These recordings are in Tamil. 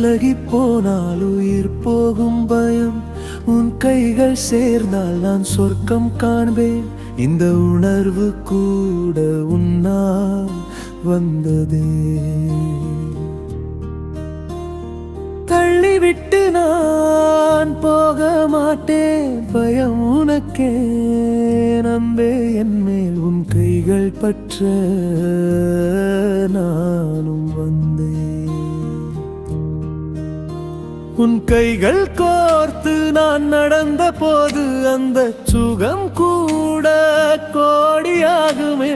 விலகி போனால் உயிர் போகும் பயம். உன் கைகள் சேர்ந்தால் நான் சொர்க்கம் காண்பேன். இந்த உணர்வு கூட உன்னால் வந்ததே. தள்ளிவிட்டு நான் போக மாட்டேன். பயம் உனக்கே நம்பே என் மேல் உன் கைகள் பற்ற நானும் வந்தேன் உன் கைகள் கோர்த்து நான் நடந்த போது அந்த சுகம் கூட கோடியாகுமே.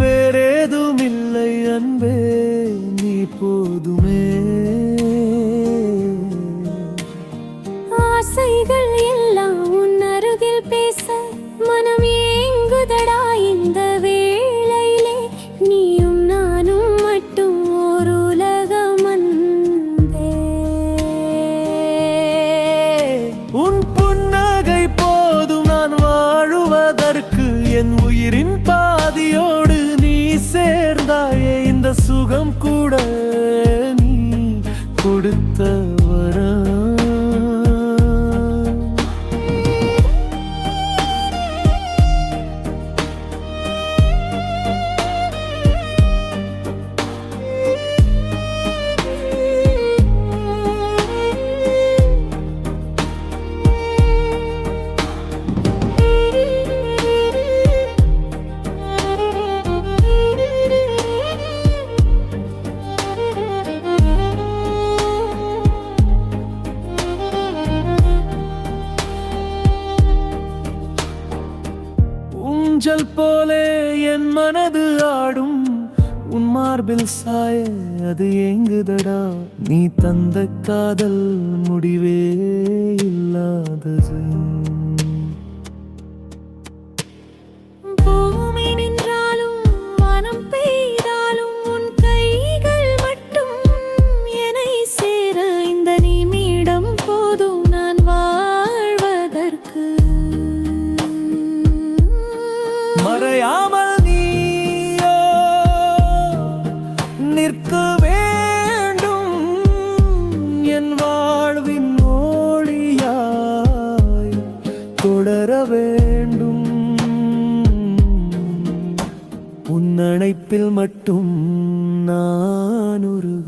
வேறேதும் இல்லை அன்பே நீ போதுமே. ஊஞ்சல் போலே என் மனது ஆடும். உன் மார்பில் சாய அது ஏங்குதடா. நீ தந்த காதல் முடிவே இல்லாதது. வாழ்வின் மொழியாய் தொடர வேண்டும். உன் அணைப்பில் மட்டும் நான் ஒரு